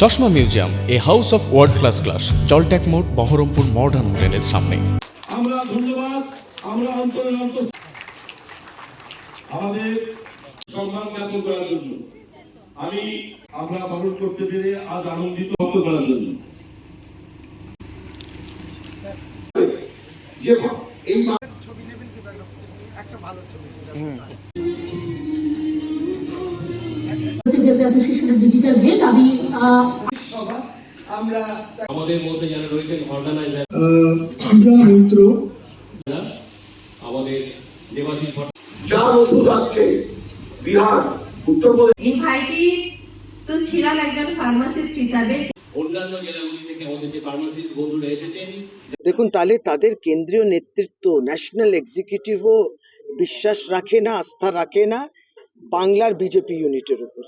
চশমা museum A house of world class class জলট্যাক মোড় Baharampur modern হোটেলের সামনে। আমরা ধন্যবাদ আমরা অন্তরের অন্তর আমাদের সম্মান জ্ঞাপন করার জন্য। আমি আমরা করতে পেরে আজ আনন্দিত করার জন্য। যে এই ছবি নেবেন কি একটা ভালো ছবি যেটা Civil Association of Digital আমি আহ, আমাদের মধ্যে যারা রয়েছেন অর্গানাইজার পূজা মৈত্র। আমাদের দেবাশিস ভট্ট ওষুধ আসছে বিহার উত্তরপ্রদেশ ইনভাইটেড তো ছিলাম একজন ফার্মাসিস্ট হিসাবে। অন্যান্য জেলাগুলি থেকে আমাদের যে ফার্মাসিস্ট বন্ধুরা এসেছেন? দেখুন তাহলে তাদের কেন্দ্রীয় নেতৃত্ব ন্যাশনাল এক্সিকিউটিভও বিশ্বাস রাখে না আস্থা রাখে না বাংলার বিজেপি ইউনিটের উপর।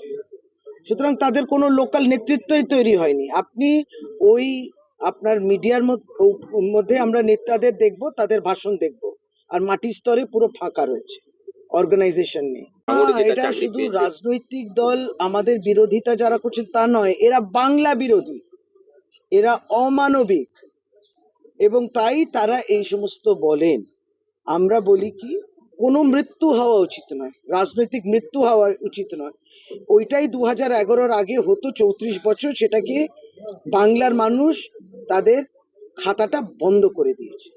সুতরাং তাদের কোনো লোকাল নেতৃত্বই তৈরি হয়নি। আপনি ওই আপনার মিডিয়ার মধ্যে আমরা নেতাদের দেখব তাদের ভাষণ দেখব। আর মাটির স্তরে পুরো ফাঁকা রয়েছে অর্গানাইজেশন নেই এটা শুধু রাজনৈতিক দল আমাদের বিরোধিতা যারা করছেন তা নয় এরা বাংলা বিরোধী। এরা অমানবিক। এবং তাই তারা এই সমস্ত বলেন। আমরা বলি কি কোনো মৃত্যু হওয়া উচিত নয়। রাজনৈতিক মৃত্যু হওয়া উচিত নয়। ওইটাই দু হাজার এগারোর আগে হতো, চৌত্রিশ বছর সেটাকে বাংলার মানুষ তাদের খাতাটা বন্ধ করে দিয়েছে।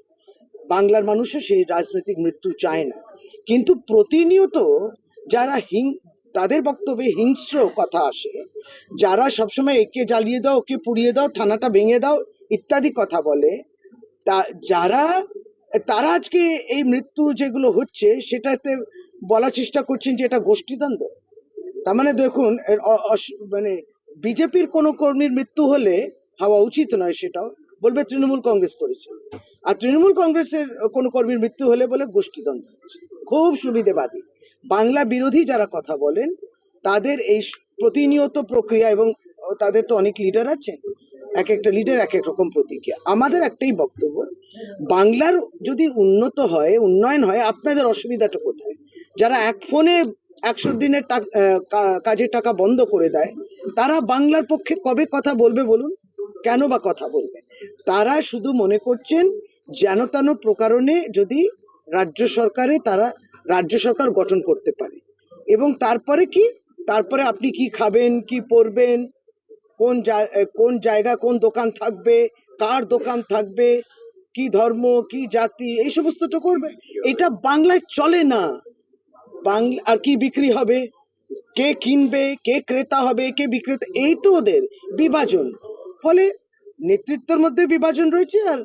বাংলার মানুষও সেই রাজনৈতিক মৃত্যু চায় না। কিন্তু প্রতিনিয়ত যারা হিং, তাদের বক্তব্যে হিংস্র কথা আসে। যারা সবসময় একে জ্বালিয়ে দাও, ওকে পুড়িয়ে দাও, থানাটা ভেঙে দাও ইত্যাদি কথা বলে, তা যারা, তারা আজকে এই মৃত্যু যেগুলো হচ্ছে, সেটাতে বলার চেষ্টা করছেন যে এটা গোষ্ঠীদ্বন্দ্ব। তার মানে দেখুন মানে বিজেপির কোনো কর্মীর মৃত্যু হলে হওয়া উচিত নয় সেটাও, বলবে তৃণমূল কংগ্রেস করেছে। আর তৃণমূল কংগ্রেসের কোনো কর্মীর মৃত্যু হলে বলে গোষ্ঠীদ্বন্দ্ব খুব সুবিধেবাদী। বাংলা বিরোধী যারা কথা বলেন, তাদের এই প্রতিনিয়ত প্রক্রিয়া এবং তাদের তো অনেক লিডার আছে এক একটা লিডার এক এক রকম প্রতিক্রিয়া। আমাদের একটাই বক্তব্য, বাংলার যদি উন্নত হয়, উন্নয়ন হয়, আপনাদের অসুবিধাটা কোথায়? যারা এক ফোনে একশো দিনের কাজের টাকা বন্ধ করে দেয়। তারা বাংলার পক্ষে কবে কথা বলবে বলুন? কেন বা কথা বলবে? তারা শুধু মনে করছেন যেন তেন প্রকারণে যদি রাজ্য সরকারে তারা, রাজ্য সরকার গঠন করতে পারে। এবং তারপরে কি? তারপরে আপনি কি খাবেন, কি পরবেন, কোন কোন জায়গা, কোন দোকান থাকবে, কার দোকান থাকবে, কি ধর্ম, কি জাতি, এই সমস্তটা করবে। এটা বাংলায় চলে না। বাংলা আর কি বিক্রি হবে? কে কিনবে? কে ক্রেতা হবে? কে বিক্রেতা? এই তো ওদের বিভাজন। ফলে নেতৃত্বের মধ্যে বিভাজন রয়েছে আর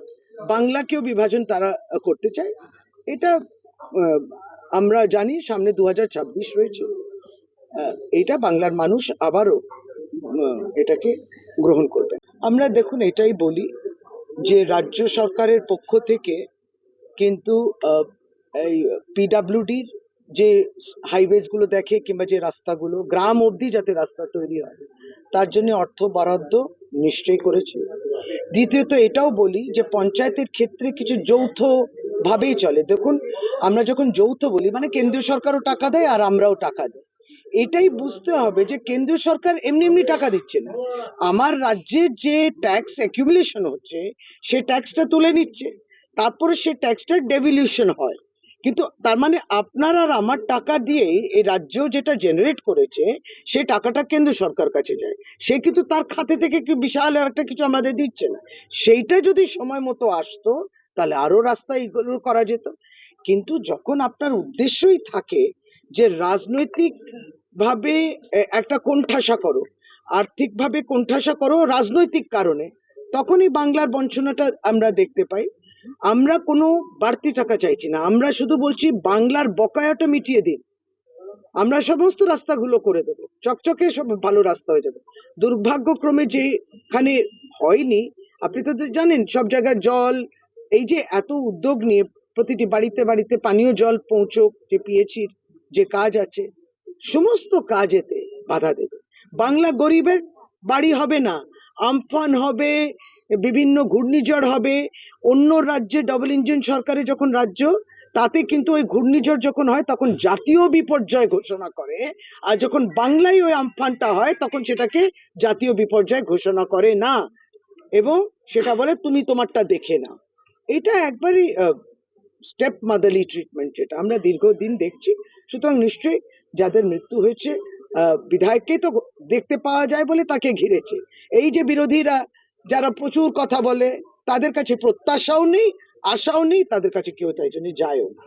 বাংলাকেও বিভাজন তারা করতে চায়। এটা আমরা জানি, সামনে দু হাজার ছাব্বিশ রয়েছে। এটা বাংলার মানুষ আবারও এটাকে গ্রহণ করবে। আমরা দেখুন, এটাই বলি যে রাজ্য সরকারের পক্ষ থেকে কিন্তু এই পিডাব্লিউডির যে হাইওয়েজগুলো দেখে কিংবা যে রাস্তাগুলো, গ্রাম অবধি যাতে রাস্তা তৈরি হয়, তার জন্য অর্থ বরাদ্দ নিশ্চয়ই করেছে। দ্বিতীয়ত এটাও বলি যে পঞ্চায়েতের ক্ষেত্রে কিছু যৌথ ভাবেই চলে। দেখুন, আমরা যখন যৌথ বলি মানে কেন্দ্রীয় সরকারও টাকা দেয় আর আমরাও টাকা দিই। এটাই বুঝতে হবে যে কেন্দ্রীয় সরকার এমনি এমনি টাকা দিচ্ছে না। আমার রাজ্যে যে ট্যাক্স অ্যাকিউমুলেশন হচ্ছে, সে ট্যাক্সটা তুলে নিচ্ছে। তারপরে সে ট্যাক্সটা ডেভিলিউশন হয়। কিন্তু তার মানে আপনার আর আমার টাকা দিয়েই এই রাজ্য যেটা জেনারেট করেছে, সে টাকাটা কেন্দ্র সরকার কাছে যায়। সে কিন্তু তার খাতে থেকে কি বিশাল একটা কিছু আমাদের দিচ্ছে না। সেইটা যদি সময় মতো আসতো, তাহলে আরও রাস্তা এগুলো করা যেত। কিন্তু যখন আপনার উদ্দেশ্যই থাকে যে রাজনৈতিক ভাবে একটা কোণঠাসা করো, আর্থিকভাবে কোণঠাসা করো রাজনৈতিক কারণে, তখনই বাংলার বঞ্চনাটা আমরা দেখতে পাই। আমরা কোনো বাড়তি টাকা চাইছি না। আমরা শুধু বলছি বাংলার বকায়াটা মিটিয়ে দিন। আমরা সমস্ত রাস্তাগুলো করে দেবো। চকচকে সব ভালো রাস্তা হয়ে যাবে। দুর্ভাগ্যক্রমে যেখানে হয়নি, আপনি তো জানেন সব জায়গায় জল, এই যে এত উদ্যোগ নিয়ে প্রতিটি বাড়িতে বাড়িতে পানীয় জল পৌঁছক, যে পিএইচির যে কাজ আছে, সমস্ত কাজ এতে বাধা দেবে। বাংলা গরিবের বাড়ি হবে না, আমফান হবে বিভিন্ন ঘূর্ণিঝড় হবে। অন্য রাজ্যে ডবল ইঞ্জিন সরকারে যখন রাজ্য, তাতে কিন্তু ওই ঘূর্ণিঝড় যখন হয়, তখন জাতীয় বিপর্যয় ঘোষণা করে। আর যখন বাংলায় ওই আমফানটা হয়, তখন সেটাকে জাতীয় বিপর্যয় ঘোষণা করে না। এবং সেটা বলে, তুমি তোমারটা দেখে নাও। এটা একবারই স্টেপ মাদারলি ট্রিটমেন্ট যেটা আমরা দীর্ঘদিন দেখছি। সুতরাং নিশ্চয়ই যাদের মৃত্যু হয়েছে বিধায়ককেই তো দেখতে পাওয়া যায় বলে তাকে ঘিরেছে। এই যে বিরোধীরা যারা প্রচুর কথা বলে, তাদের কাছে প্রত্যাশাও নেই, আশাও নেই, তাদের কাছে কেউ তাই জন্য যায়ও না।